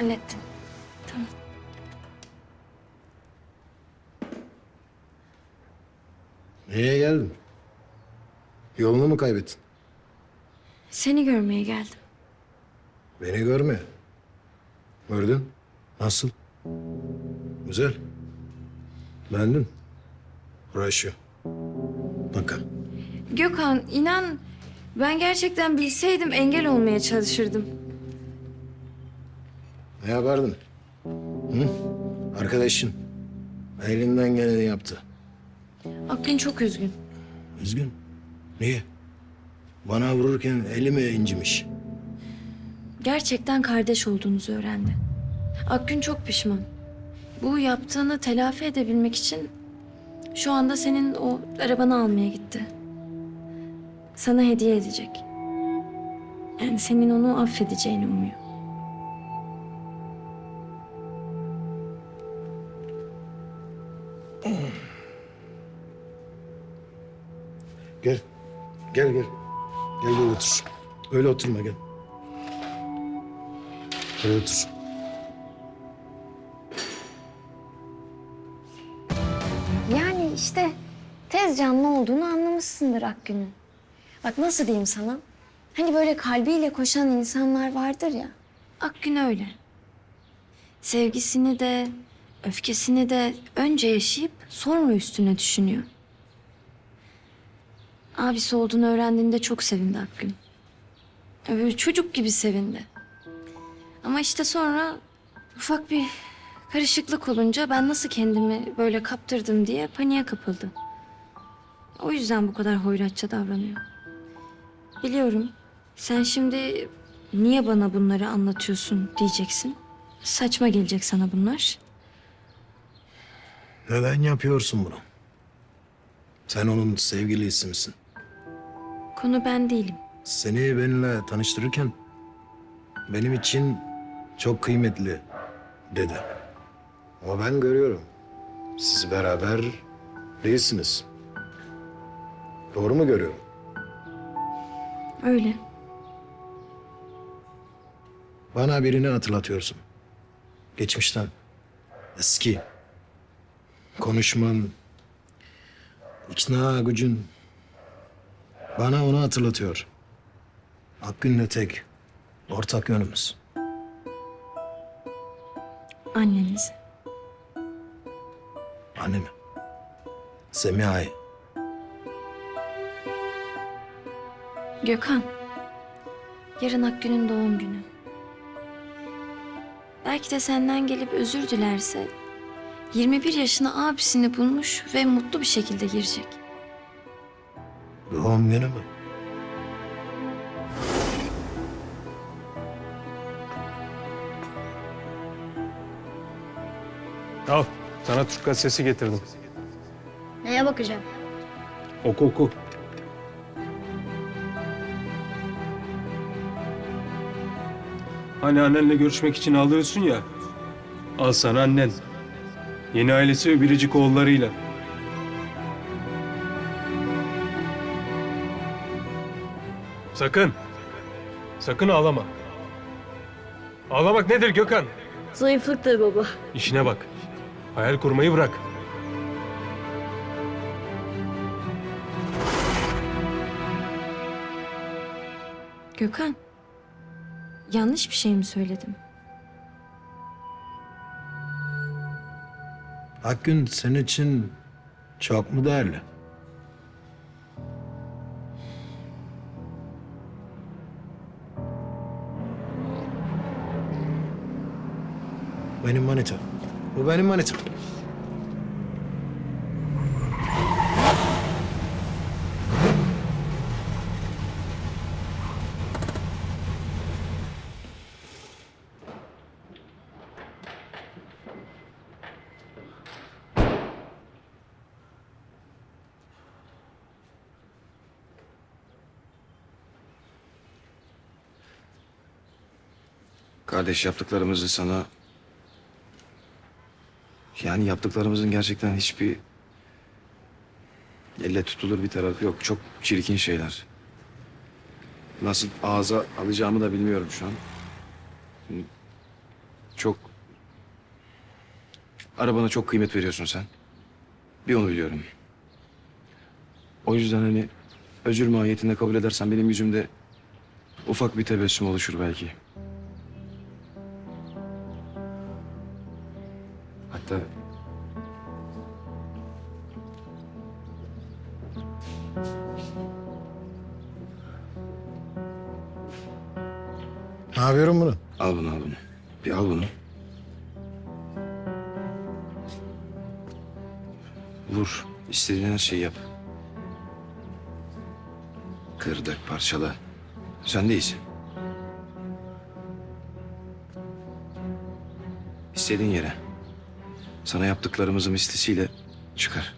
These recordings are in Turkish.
hallettin. Tamam. Niye geldin? Yolunu mu kaybettin? Seni görmeye geldim. Beni görme. Gördün. Nasıl? Güzel. Beğendin. Uğraşıyor. Bakalım. Gökhan inan ben gerçekten bilseydim engel olmaya çalışırdım. Ne yapardın? Hı? Arkadaşın. Elinden geleni yaptı. Akgün çok üzgün. Üzgün. Niye? Bana vururken eli mi incimiş? Gerçekten kardeş olduğunuzu öğrendi. Akgün çok pişman. Bu yaptığını telafi edebilmek için şu anda senin o arabanı almaya gitti. Sana hediye edecek. Yani senin onu affedeceğini umuyor. Gel. Gel gel. Gel gel otur. Öyle oturma gel. Öyle otur. Yani işte tez canlı olduğunu anlamışsındır Akgün'ün. Bak nasıl diyeyim sana? Hani böyle kalbiyle koşan insanlar vardır ya. Akgün öyle. Sevgisini de, öfkesini de önce yaşayıp sonra üstüne düşünüyor. Abisi olduğunu öğrendiğinde çok sevindi Akgün. Böyle çocuk gibi sevindi. Ama işte sonra ufak bir karışıklık olunca ben nasıl kendimi böyle kaptırdım diye paniğe kapıldı. O yüzden bu kadar hoyratça davranıyor. Biliyorum. Sen şimdi niye bana bunları anlatıyorsun diyeceksin. Saçma gelecek sana bunlar. Neden yapıyorsun bunu? Sen onun sevgilisi misin? Konu ben değilim. Seni benimle tanıştırırken benim için çok kıymetli dedi. Ama ben görüyorum. Siz beraber değilsiniz. Doğru mu görüyorum? Öyle. Bana birini hatırlatıyorsun. Geçmişten. Eski. Konuşman, ikna gücün bana onu hatırlatıyor. Akgün'le tek ortak yönümüz. Anneniz. Annemi. Semiha'yı. Gökhan. Yarın Akgün'ün doğum günü. Belki de senden gelip özür dilerse 21 yaşına abisini bulmuş ve mutlu bir şekilde girecek. Doğum günü mü? Al. Sana Türk gazetesi getirdim. Neye bakacağım? Oku oku. Hani annenle görüşmek için alıyorsun ya. Al sana annen. Yeni ailesi ve biricik oğullarıyla. Sakın. Sakın ağlama. Ağlamak nedir Gökhan? Zayıflıktır baba. İşine bak. Hayal kurmayı bırak. Gökhan. Yanlış bir şey mi söyledim? Akgün senin için çok mu değerli? Benim manitam. Bu benim manitam. Kardeş yaptıklarımızı sana... Yani yaptıklarımızın gerçekten hiçbir... Elle tutulur bir tarafı yok. Çok çirkin şeyler. Nasıl ağza alacağımı da bilmiyorum şu an. Çok... Arabana çok kıymet veriyorsun sen. Bir onu biliyorum. O yüzden hani özür mahiyetinde kabul edersen benim yüzümde ufak bir tebessüm oluşur belki. Hatta Ne yapıyorum bunu? al bunu al bunu. Bir al bunu. Vur. İstediğin her şeyi yap. Kır, dök, parçala. Sen de iyisin. İstediğin yere. Sana yaptıklarımızın mislisiyle çıkar.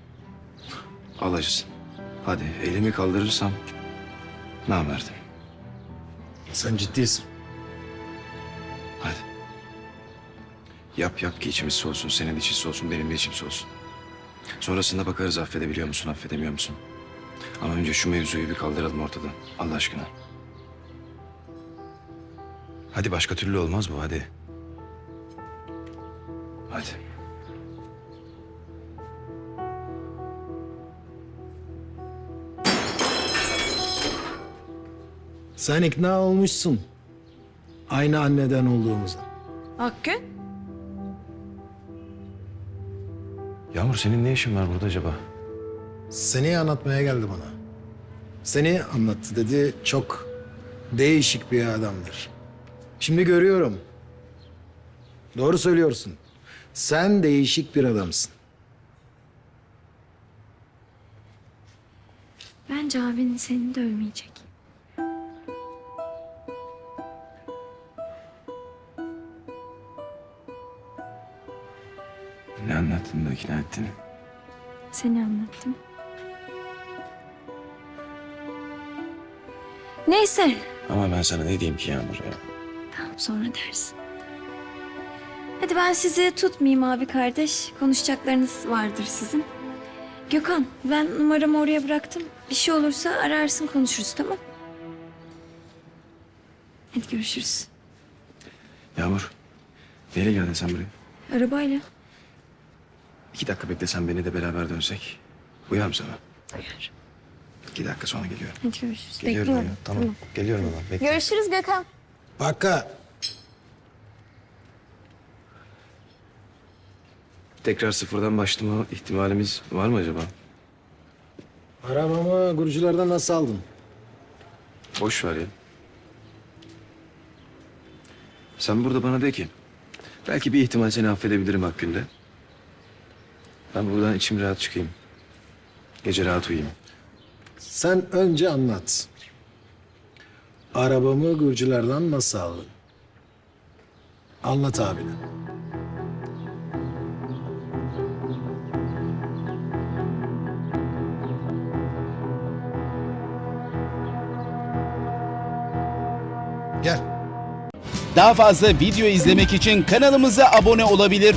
Al acısın. Hadi elimi kaldırırsam namerdim. Sen ciddisin. Hadi. Yap yap ki içimiz soğusun. Senin için soğusun, benim de içim soğusun. Sonrasında bakarız affedebiliyor musun, affedemiyor musun? Ama önce şu mevzuyu bir kaldıralım ortadan. Allah aşkına. Hadi başka türlü olmaz bu hadi. Hadi. Sen ikna olmuşsun. Aynı anneden olduğumuza. Akgün? Yağmur senin ne işin var burada acaba? Seni anlatmaya geldi bana. Seni anlattı dedi. Çok değişik bir adamdır. Şimdi görüyorum. Doğru söylüyorsun. Sen değişik bir adamsın. Bence abinin seni dövmeyecek. Ne anlattın da ikna ettin? Seni anlattım. Neyse. Ama ben sana ne diyeyim ki Yağmur ya? Tamam sonra dersin. Hadi ben sizi tutmayayım abi kardeş. Konuşacaklarınız vardır sizin. Gökhan ben numaramı oraya bıraktım. Bir şey olursa ararsın konuşuruz tamam? Hadi görüşürüz. Yağmur, neyle geldin sen buraya? Arabayla. İki dakika beklesen beni de beraber dönsek. Uyar mı sana? Uyar. İki dakika sonra geliyorum. Hadi görüşürüz. Geliyorum Bekliyorum. ya. Tamam. Geliyorum hemen. Bekle. Görüşürüz Gökhan. Baka. Tekrar sıfırdan başlama ihtimalimiz var mı acaba? Arabamı guruculardan nasıl aldın? Boş ver ya. Sen burada bana de ki... ...belki bir ihtimal seni affedebilirim hakkında. Ben buradan içim rahat çıkayım. Gece rahat uyuyayım. Sen önce anlat. Arabamı Gürcülerden nasıl aldın? Anlat abine. Gel. Daha fazla video izlemek için kanalımıza abone olabilir.